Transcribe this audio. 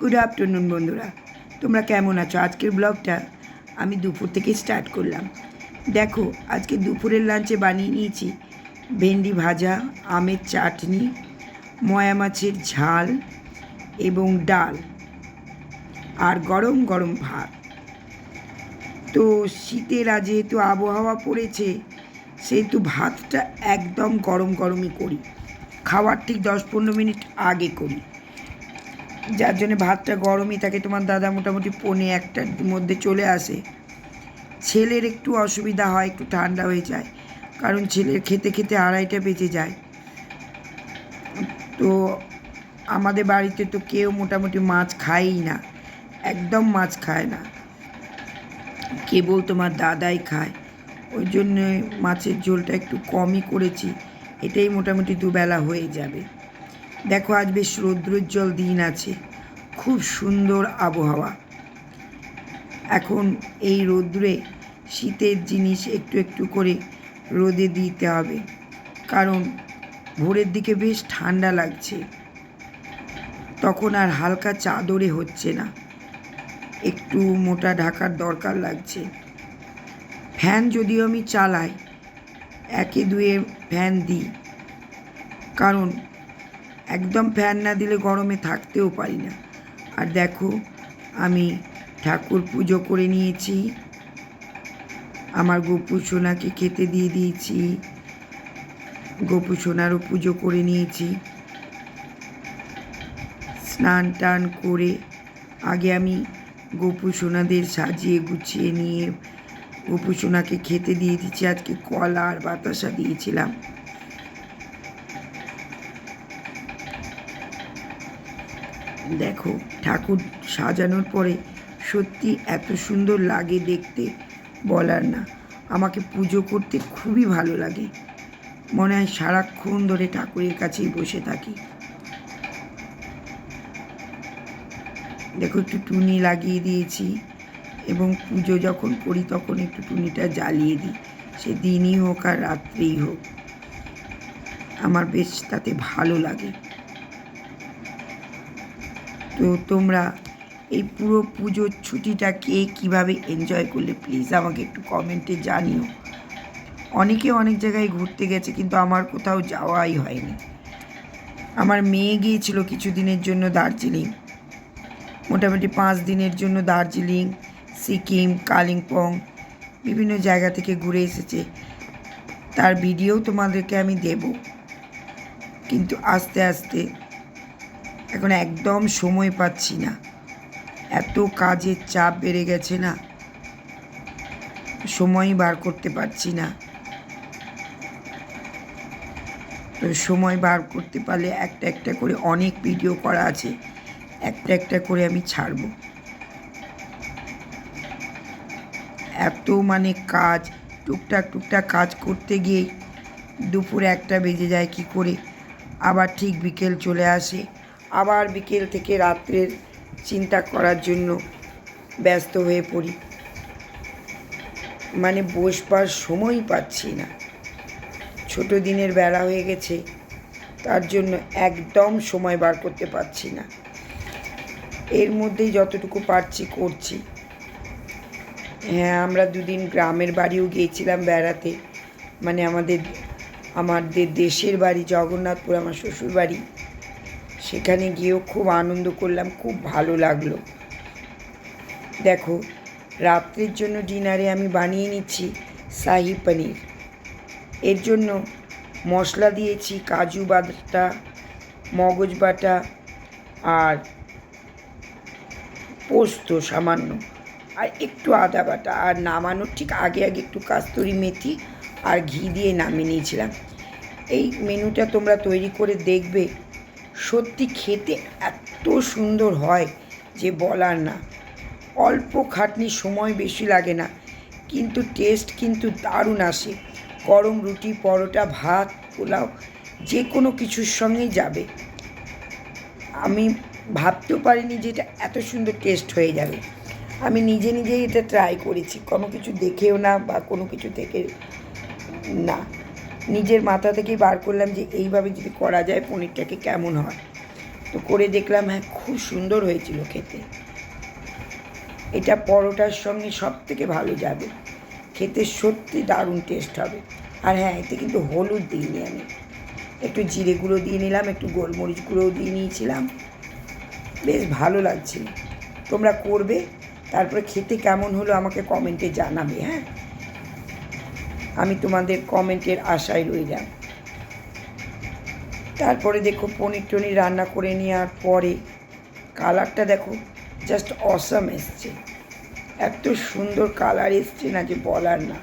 Good afternoon বন্ধুরা। তোমরা কেমন আছো? আজকের ব্লগটা আমি দুপুর থেকে স্টার্ট করলাম। দেখো, আজকে দুপুরের লাঞ্চে বানিয়ে নিয়েছি ভেন্ডি ভাজা, আমের চাটনি, ময়া মাছের ঝাল এবং ডাল আর গরম গরম ভাত। তো শীতের যেহেতু আবহাওয়া পড়েছে, সেহেতু ভাতটা একদম গরম গরমই করি। খাওয়ার ঠিক দশ পনেরো মিনিট আগে করি। যার জন্য ভাতটা গরমই থাকে তোমার দাদা মোটামুটি পনে একটার মধ্যে চলে আসে। ছেলের একটু অসুবিধা হয়, একটু ঠান্ডা হয়ে যায়, কারণ ছেলের খেতে খেতে আড়াইটা বেজে যায়। তো আমাদের বাড়িতে তো কেউ মোটামুটি মাছ খায়ই না, একদম মাছ খায় না। কেবল তোমার দাদাই খায়, ওই জন্য মাছের ঝোলটা একটু কমই করেছি, এটাই মোটামুটি দুবেলা হয়ে যাবে। দেখো, আজ বেশ রৌদ্রোজ্জ্বল দিন আছে। খুব সুন্দর আবহাওয়া। এখন এই রৌদ্রে শীতের জিনিস একটু একটু করে রোদে দিতে হবে। কারণ ভোরের দিকে বেশ ঠান্ডা লাগছে। তখন আর হালকা চাদরে হচ্ছে না। একটু মোটা ঢাকার দরকার লাগছে। ফ্যান যদিও আমি চালাই, একে দুয়ে ফ্যান দিই। কারণ একদম ফ্যান না দিলে গরমে থাকতেও পারি না। আর দেখো, আমি ঠাকুর পুজো করে নিয়েছি। আমার গোপু সোনাকে খেতে দিয়ে দিয়েছি। গোপু সোনারও পুজো করে নিয়েছি। স্নান টান করে আগে আমি গোপু সোনাদের সাজিয়ে গুছিয়ে নিয়ে গোপু সোনাকে খেতে দিয়ে দিচ্ছি আজকে কলা আর বাতাসা দিয়েছিলাম। দেখো, ঠাকুর সাজানোর পরে সত্যি এত সুন্দর লাগে দেখতে, বলার না। আমাকে পুজো করতে খুবই ভালো লাগে। মনে হয় সারাক্ষণ ধরে ঠাকুরের কাছেই বসে থাকি। দেখো, একটু টুনি লাগিয়ে দিয়েছি এবং পুজো যখন করি তখন একটু টুনিটা জ্বালিয়ে দিই। সে দিনই হোক আর রাত্রেই হোক। আমার বেশ তাতে ভালো লাগে। তো তোমরা এই পুরো পুজোর ছুটিটা কে কীভাবে এনজয় করলে প্লিজ আমাকে একটু কমেন্টে জানিও। অনেকে অনেক জায়গায় ঘুরতে গেছে কিন্তু আমার কোথাও যাওয়াই হয়নি। আমার মেয়ে গিয়েছিল কিছু দিনের জন্য দার্জিলিং। মোটামুটি পাঁচ দিনের জন্য দার্জিলিং, সিকিম, কালিম্পং, বিভিন্ন জায়গা থেকে ঘুরে এসেছে। তার ভিডিও তোমাদেরকে আমি দেব। কিন্তু আস্তে আস্তে এখন একদম সময় পাচ্ছি না। এত কাজের চাপ বেড়ে গেছে না। সময় বার করতে পারছি না। তো সময় বার করতে পারলে একটা একটা করে অনেক ভিডিও করা আছে। একটা একটা করে আমি ছাড়ব। এত মানে কাজ, টুকটাক টুকটাক কাজ করতে গিয়ে দুপুরে একটা বেজে যায় কি করে? আবার ঠিক বিকেল চলে আসে। আবার বিকেল থেকে রাত্রের চিন্তা করার জন্য ব্যস্ত হয়ে পড়ি। মানে বসবার সময়ই পাচ্ছি না। ছোট দিনের বেলা হয়ে গেছে, তার জন্য একদম সময় বার করতে পারছি না। এর মধ্যেই যতটুকু পারছি করছি। হ্যাঁ আমরা দুদিন গ্রামের বাড়িও গিয়েছিলাম বেড়াতে। মানে আমাদের আমাদের দেশের বাড়ি, জগন্নাথপুর, আমার শ্বশুর বাড়ি সেখানে গিয়েও খুব আনন্দ করলাম, খুব ভালো লাগল। দেখো, রাত্রির জন্য ডিনারে আমি বানিয়ে নিচ্ছি শাহি পনির। এর জন্য মশলা দিয়েছি, কাজু বাটা, মগজ বাটা আর পোস্ত সামান্য। আর একটু আদা বাটা। আর নামানোর ঠিক আগে আগে একটু কাস্তুরি মেথি আর ঘি দিয়ে নামিয়ে নিয়েছিলাম। এই মেনুটা তোমরা তৈরি করে দেখবে। সত্যি খেতে এত সুন্দর হয় যে বলার না। অল্প খাটনি সময় বেশি লাগে না, কিন্তু টেস্ট কিন্তু দারুণ আসে। গরম রুটি, পরোটা, ভাত, পোলাও যে কোনো কিছুর সঙ্গেই যাবে। আমি ভাবতেও পারিনি যে এটা এত সুন্দর টেস্ট হয়ে যাবে। আমি নিজে নিজেই এটা ট্রাই করেছি, কোনো কিছু দেখেও না বা কোনো কিছু থেকে না। নিজের মাথা থেকেই বার করলাম যে এইভাবে যদি করা যায় পনিরটাকে কেমন হয়। তো করে দেখলাম হ্যাঁ খুব সুন্দর হয়েছিল খেতে। এটা পরোটার সঙ্গে সব থেকে ভালো যাবে। খেতে সত্যি দারুণ টেস্ট হবে। আর হ্যাঁ এতে কিন্তু হলুদ দিইনি আমি। একটু জিরে গুঁড়ো দিয়ে নিলাম, একটু গোলমরিচ গুঁড়োও দিয়ে নিয়েছিলাম। বেশ ভালো লাগছিল। তোমরা করবে, তারপরে খেতে কেমন হলো আমাকে কমেন্টে জানাবে হ্যাঁ? আমি তোমাদের কমেন্টের আশায় রইলাম। তারপরে দেখো, পনির টনির রান্না করে নেওয়ার পরে কালারটা দেখো জাস্ট অসাম এসছে। এত সুন্দর কালার এসছে না যে বলার না।